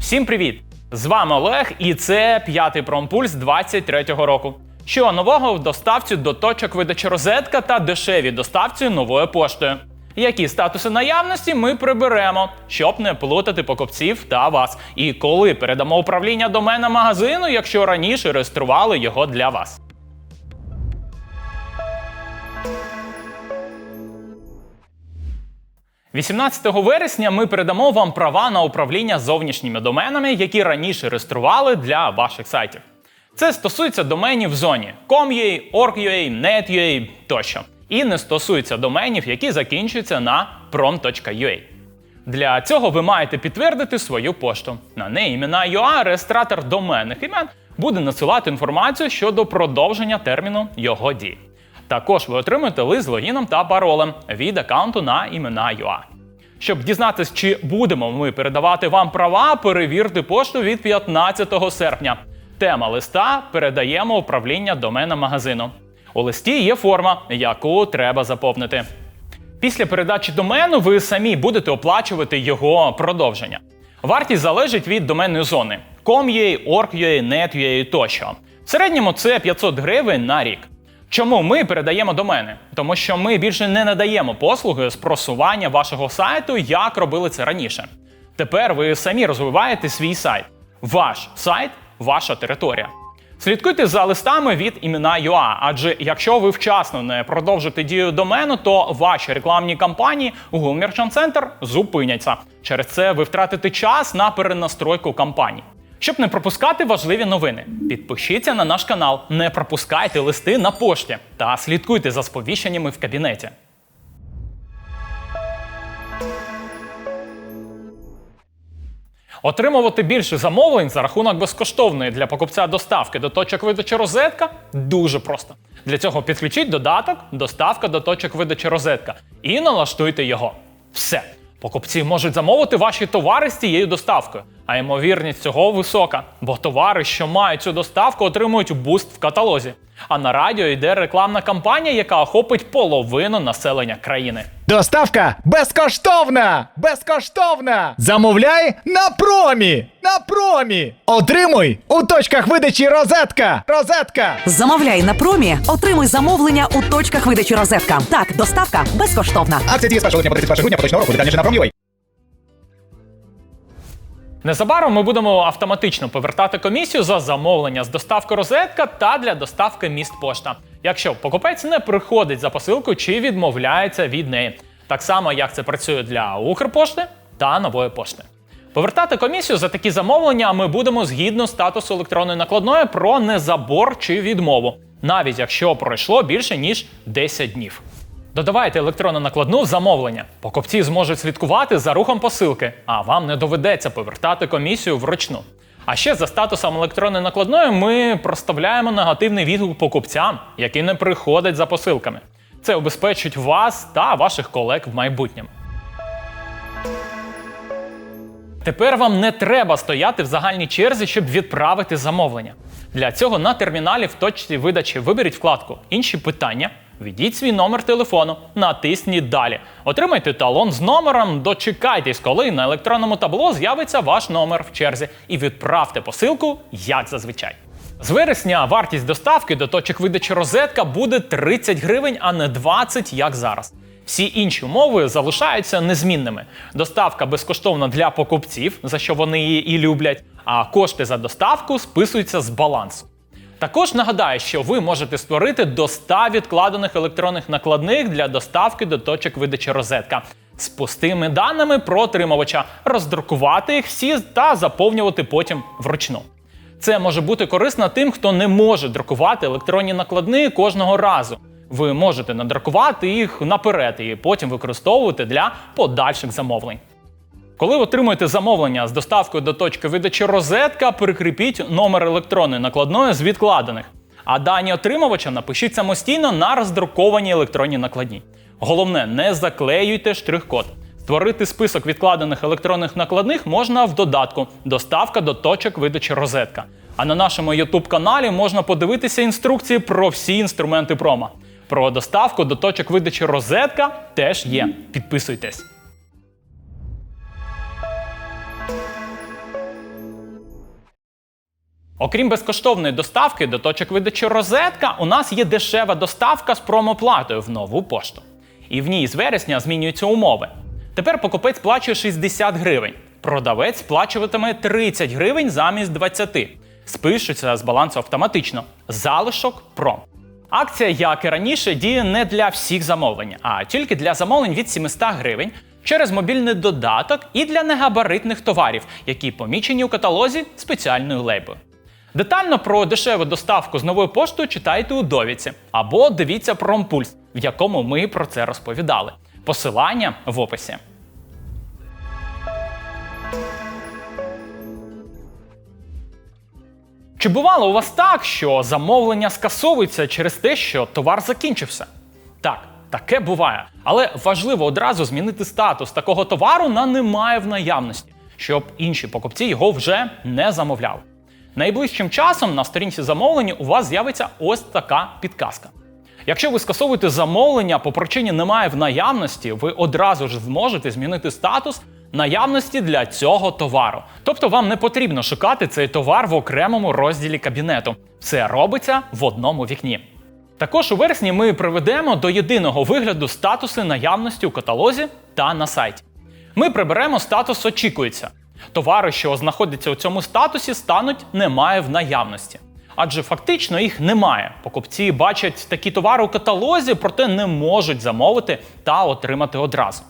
Всім привіт! З вами Олег, і це п'ятий промпульс 23-го року. Що нового в доставці до точок видачі розетка та дешеві доставці новою поштою. Які статуси наявності ми приберемо, щоб не плутати покупців та вас. І коли передамо управління домена магазину, якщо раніше реєстрували його для вас. – 18 вересня ми передамо вам права на управління зовнішніми доменами, які раніше реєстрували для ваших сайтів. Це стосується доменів в зоні com.ua, org.ua, net.ua тощо. І не стосується доменів, які закінчуються на prom.ua. Для цього ви маєте підтвердити свою пошту. На неї імена UA реєстратор доменних імен буде надсилати інформацію щодо продовження терміну його дії. Також ви отримаєте лист з логіном та паролем від аккаунту на імена UA. Щоб дізнатися, чи будемо ми передавати вам права, перевірте пошту від 15 серпня. Тема листа передаємо управління домена магазину. У листі є форма, яку треба заповнити. Після передачі домену ви самі будете оплачувати його продовження. Вартість залежить від доменної зони com.ua, org.ua, net.ua тощо. В середньому це 500 гривень на рік. Чому ми передаємо домени? Тому що ми більше не надаємо послуги з просування вашого сайту, як робили це раніше. Тепер ви самі розвиваєте свій сайт. Ваш сайт, ваша територія. Слідкуйте за листами від імена UA, адже якщо ви вчасно не продовжите дію домену, то ваші рекламні кампанії Google Merchant Center зупиняться. Через це ви втратите час на перенастройку кампаній. Щоб не пропускати важливі новини, підпишіться на наш канал, не пропускайте листи на пошті та слідкуйте за сповіщеннями в кабінеті. Отримувати більше замовлень за рахунок безкоштовної для покупця доставки до точок видачі розетка дуже просто. Для цього підключіть додаток Доставка до точок видачі розетка і налаштуйте його. Все. Покупці можуть замовити ваші товари з цією доставкою, а ймовірність цього висока, бо товари, що мають цю доставку, отримують буст в каталозі. А на радіо йде рекламна кампанія, яка охопить половину населення країни. Доставка безкоштовна! Безкоштовна! Замовляй на промі! На промі! Отримуй у точках видачі розетка! Розетка! Замовляй на промі, отримуй замовлення у точках видачі розетка. Так, доставка безкоштовна. Акція діє з 1 липня по 31 грудня поточного року. Детальніше на промі.ua. Незабаром ми будемо автоматично повертати комісію за замовлення з доставки розетка та для доставки міст пошта, якщо покупець не приходить за посилкою чи відмовляється від неї, так само як це працює для Укрпошти та нової пошти. Повертати комісію за такі замовлення ми будемо згідно статусу електронної накладної про незабор чи відмову, навіть якщо пройшло більше ніж 10 днів. Додавайте електронну накладну в замовлення. Покупці зможуть слідкувати за рухом посилки, а вам не доведеться повертати комісію вручну. А ще за статусом електронної накладної ми проставляємо негативний відгук покупцям, які не приходять за посилками. Це убезпечить вас та ваших колег в майбутньому. Тепер вам не треба стояти в загальній черзі, щоб відправити замовлення. Для цього на терміналі в точці видачі виберіть вкладку Інші питання, введіть свій номер телефону, натисніть Далі. Отримайте талон з номером, дочекайтесь, коли на електронному табло з'явиться ваш номер в черзі, і відправте посилку, як зазвичай. З вересня вартість доставки до точок видачі розетка буде 30 гривень, а не 20, як зараз. Всі інші умови залишаються незмінними. Доставка безкоштовна для покупців, за що вони її і люблять, а кошти за доставку списуються з балансу. Також нагадаю, що ви можете створити до 100 відкладених електронних накладних для доставки до точок видачі розетка з пустими даними про отримувача, роздрукувати їх всі та заповнювати потім вручну. Це може бути корисно тим, хто не може друкувати електронні накладни кожного разу. Ви можете надрукувати їх наперед і потім використовувати для подальших замовлень. Коли отримуєте замовлення з доставкою до точки видачі розетка, прикріпіть номер електронної накладної з відкладених. А дані отримувача напишіть самостійно на роздрукованій електронній накладні. Головне, не заклеюйте штрих-код. Створити список відкладених електронних накладних можна в додатку Доставка до точок видачі розетка. А на нашому YouTube каналі можна подивитися інструкції про всі інструменти промо. Про доставку до точок видачі розетка теж є. Підписуйтесь. Окрім безкоштовної доставки до точок видачі розетка, у нас є дешева доставка з промоплатою в нову пошту. І в ній з вересня змінюються умови. Тепер покупець плачує 60 гривень, продавець сплачуватиме 30 гривень замість 20. Спишуться з балансу автоматично. Залишок пром. Акція, як і раніше, діє не для всіх замовлень, а тільки для замовлень від 700 гривень через мобільний додаток і для негабаритних товарів, які помічені у каталозі спеціальною лейбою. Детально про дешеву доставку з новою поштою читайте у довідці або дивіться промпульс, в якому ми про це розповідали. Посилання в описі. Чи бувало у вас так, що замовлення скасовується через те, що товар закінчився? Так, таке буває. Але важливо одразу змінити статус такого товару на немає в наявності, щоб інші покупці його вже не замовляли. Найближчим часом на сторінці замовлення у вас з'явиться ось така підказка. Якщо ви скасовуєте замовлення по причині немає в наявності, ви одразу ж зможете змінити статус наявності для цього товару. Тобто вам не потрібно шукати цей товар в окремому розділі кабінету. Все робиться в одному вікні. Також у вересні ми приведемо до єдиного вигляду статуси наявності у каталозі та на сайті. Ми приберемо статус очікується. Товари, що знаходяться у цьому статусі, стануть немає в наявності. Адже фактично їх немає. Покупці бачать такі товари у каталозі, проте не можуть замовити та отримати одразу.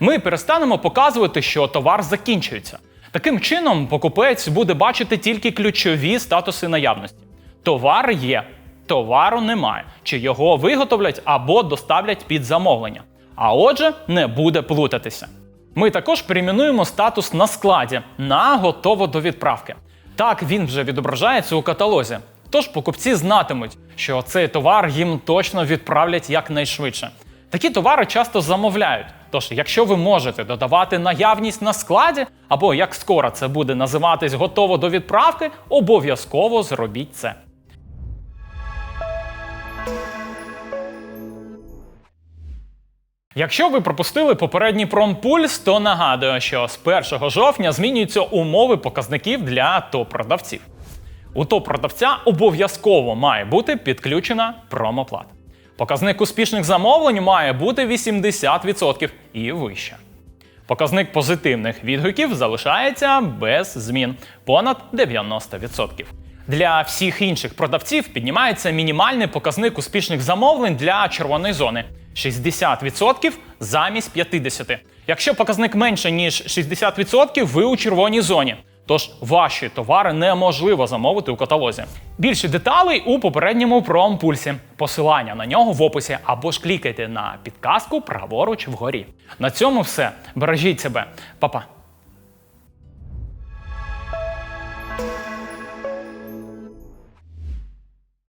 Ми перестанемо показувати, що товар закінчується. Таким чином, покупець буде бачити тільки ключові статуси наявності. Товар є, товару немає, чи його виготовлять або доставлять під замовлення. А отже, не буде плутатися. Ми також перейменуємо статус на складі на готово до відправки. Так він вже відображається у каталозі. Тож покупці знатимуть, що цей товар їм точно відправлять якнайшвидше. Такі товари часто замовляють. Тож, якщо ви можете додавати наявність на складі, або як скоро це буде називатись готово до відправки, обов'язково зробіть це. Якщо ви пропустили попередній промпульс, то нагадую, що з 1 жовтня змінюються умови показників для топ-продавців. У топ-продавця обов'язково має бути підключена промоплата. Показник успішних замовлень має бути 80% і вище. Показник позитивних відгуків залишається без змін понад 90%. Для всіх інших продавців піднімається мінімальний показник успішних замовлень для червоної зони 60% замість 50%. Якщо показник менше ніж 60%, ви у червоній зоні. Тож ваші товари неможливо замовити у каталозі. Більше деталей у попередньому промпульсі. Посилання на нього в описі або ж клікайте на підказку праворуч вгорі. На цьому все. Бережіть себе, Па-па.